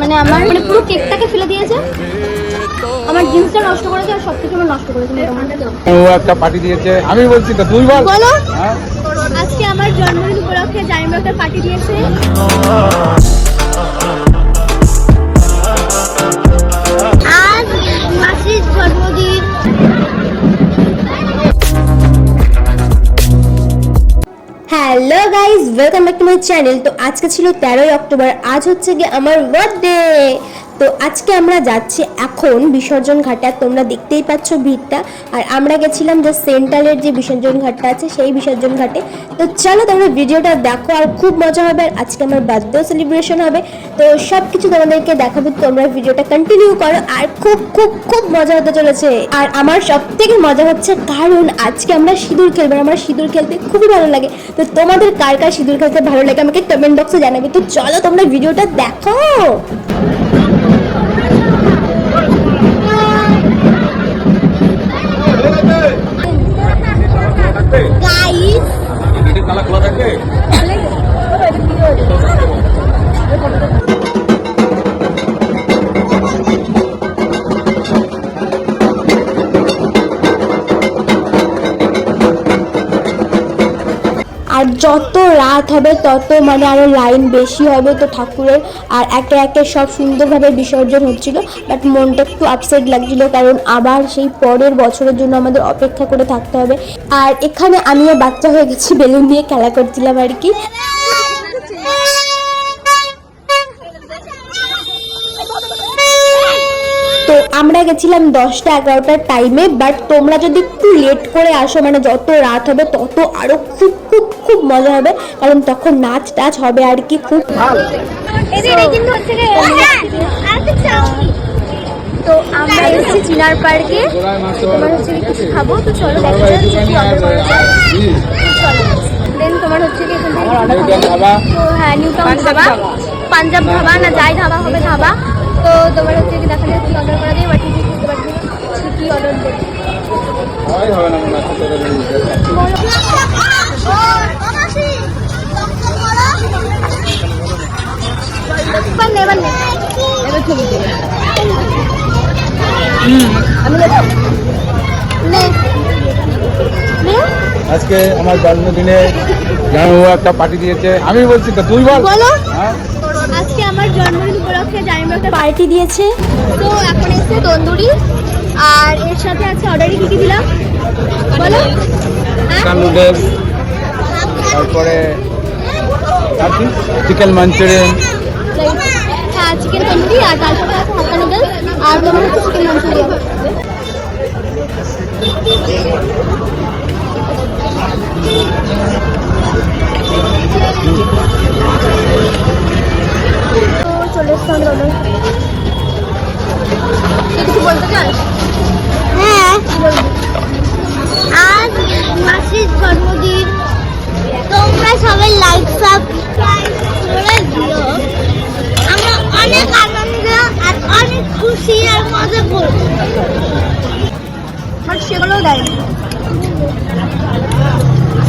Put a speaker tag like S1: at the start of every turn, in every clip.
S1: মানে আমার মানে পুরো কেকটাকে ফেলে দিয়েছে। আমার জিন্সটা নষ্ট করেছে আর সব কিছু আমার নষ্ট করেছে
S2: ও একটা পার্টি দিয়েছে। আমি বলছি তো তুই বল
S1: বলো।
S2: হ্যাঁ?
S1: আজকে আমার জন্মদিন উপলক্ষে জাইমা একটা পার্টি দিয়েছে। Hello guys welcome back to my channel তো আজকে ছিল তেরোই অক্টোবর, আজ হচ্ছে গিয়ে আমার বার্থডে তো আজকে আমরা যাচ্ছি এখন বিসর্জন ঘাটে। তোমরা দেখতেই পাচ্ছ ভিড়টা। আর আমরা গেছিলাম যে সেন্ট্রালের যে বিসর্জন ঘাটটা আছে, সেই বিসর্জন ঘাটে। তো চলো তোমরা ভিডিওটা দেখো, আর খুব মজা হবে। আর আজকে আমার বার্থডেও সেলিব্রেশন হবে। তো সব কিছু তোমাদেরকে দেখাবো। তোমরা ভিডিওটা কন্টিনিউ করো। আর খুব খুব খুব মজা হতে চলেছে। আর আমার সব থেকে মজা হচ্ছে, কারণ আজকে আমরা সিঁদুর খেলব। আমার সিঁদুর খেলতে খুবই ভালো লাগে। তো তোমাদের কার কার সিঁদুর খেলতে ভালো লাগে আমাকে কমেন্ট বক্সে জানাবে। তো চলো তোমরা ভিডিওটা দেখো।
S2: গেটের তালা খোলা
S1: আর যত রাত হবে, তত মানে আরও লাইন বেশি হবে তো ঠাকুরের। আর একে একে সব সুন্দরভাবে বিসর্জন হচ্ছিল বাট মনটা একটু আপসেট লাগছিল কারণ আবার সেই পরের বছরের জন্য আমাদের অপেক্ষা করে থাকতে হবে। আর এখানে আমিও বাচ্চা হয়ে গেছি, বেলুন দিয়ে খেলা করছিলাম আর কি। আমরা গেছিলাম দশটা এগারোটার টাইমে বাট তোমরা যদি একটু লেট করে আসো মানে যত রাত হবে তত আরও খুব খুব খুব মজা হবে। কারণ তখন নাচ টাচ হবে আর কি খুব তো আমরা এসেছি চিনার পার্কে। তোমার হচ্ছে কি কিছু খাব? তো চলো দেখা যাক কি order করা যায়। দেন তোমার হচ্ছে কি এখান থেকে তো হ্যাঁ নিউ টাউন ধাবা। পাঞ্জাব ধাবা না যাই ধাবা হবে ধাবা। তো তোমার হচ্ছে কি দেখা কি অর্ডার করা যায় বা কি কি বুঝতে পারছি কি অর্ডার দেবো।
S2: আজকে আমার জন্মদিনে জানো একটা পার্টি দিয়েছে। আমি বলছি তো তুই বলো। হ্যাঁ?
S1: আজকে আমার জন্মদিন উপলক্ষে জাইমা একটা পার্টি দিয়েছে। তো এখন এসছে তন্দুরি। আর এর সাথে আছে অর্ডারে কি কি দিলাম? বলো। হ্যাঁ?
S2: চিকেন তারপরে চিকেন মাঞ্চুরিয়ান
S1: হ্যাঁ চিকেন তন্দুরি আর তার সাথে আছে হাক্কা নুডলস আর তোমার হচ্ছে চিকেন মাঞ্চুরিয়ান তো হ্যাঁ আজ মাসির জন্মদিন তোমরা সবাই লাইক সাবস্ক্রাইব করে দিও আমরা অনেক আনন্দ আর অনেক খুশি আর মজা করব সেগুলো দেয়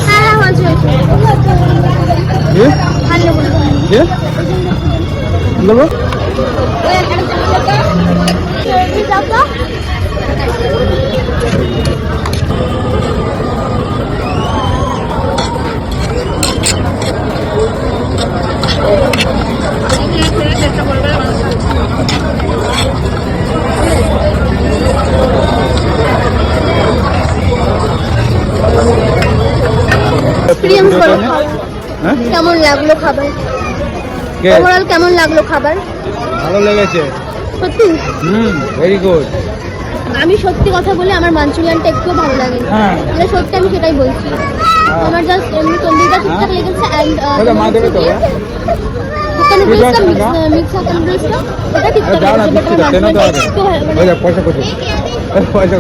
S1: হ্যাঁ হ্যাঁ হয়েছে হয়েছে ভালো বলব।
S2: হ্যাঁ
S1: কেমন লাগল খাবার? ওভারঅল কেমন লাগল খাবার?
S2: ভালো লেগেছে।
S1: সত্যি?
S2: হুম ভেরি গুড
S1: আমি সত্যি কথা বলে আমার মাঞ্চুরিয়ানটা একটু ভালো লাগে
S2: হ্যাঁ।
S1: মানে সত্যি আমি সেটাই বলছি। আমার জাস্ট এমনি তন্দুরিটা ঠিকঠাক
S2: হ্যাঁ।
S1: লেগেছে অ্যান্ড
S2: হ্যাঁ? হ্যাঁ। পয়সা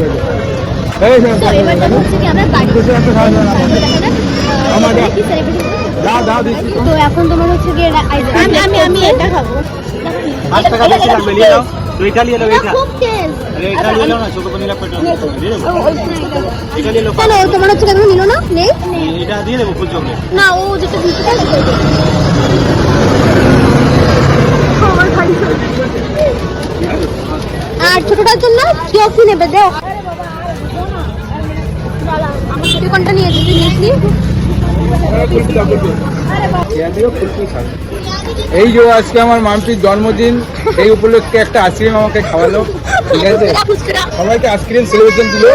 S1: তোমার হচ্ছে খাব।
S3: না
S1: তোমার হচ্ছে নেই? আর ছোটটার জন্য কেউ কি নেবে দেও। তুই নিয়েছিস
S2: এই যে আজকে আমার মামটির জন্মদিন এই উপলক্ষে একটা আইসক্রিম আমাকে খাওয়ালো ঠিক আছে সবাইকে আইসক্রিম সেলিব্রেশন দিল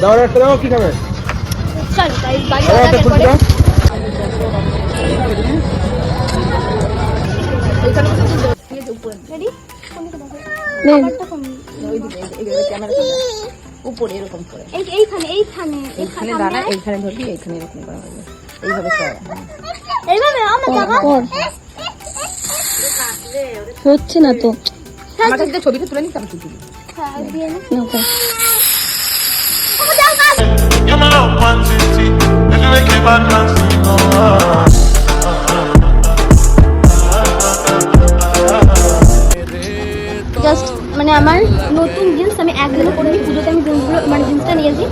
S2: দাও একটা দাও কি খাবে
S1: চল
S2: দাও একটা
S1: রেডি
S4: উপরে এরকম করে।
S1: এই এইখানে এইখানে
S4: এখানে দাঁড়া এইখানে ধরবি এইখানে এরকম করা হবে এইভাবে
S1: এইভাবে আমার
S5: হচ্ছে না তো।
S4: আমার কাছে যে ছবিটা তুলে নিতাম তুই
S1: হ্যাঁ,
S6: one city. If you make it bad man sing.
S1: আমি একদিনও পুজোতে আমি জিন্সগুলো মানে জিন্সটা নিয়েছি।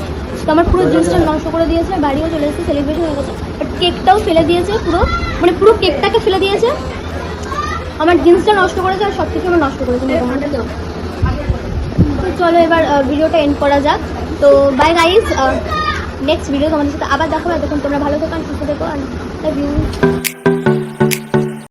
S1: তো আমার পুরো জিন্সটা নষ্ট করে দিয়েছে বাড়িও চলে এসেছে সেলিব্রেশন হয়ে গেছে। বাট কেকটাও ফেলে দিয়েছে পুরো। মানে পুরো কেকটাকে ফেলে দিয়েছে। আমার জিন্সটা নষ্ট করেছে আর সব কিছু আমার নষ্ট করেছে তো চলো এবার ভিডিওটা এন্ড করা যাক। তো বাই গাইস নেক্সট ভিডিও তোমাদের সাথে আবার দেখাবো এতক্ষণ তোমরা ভালো থেকো আর সুস্থ থেকো। আর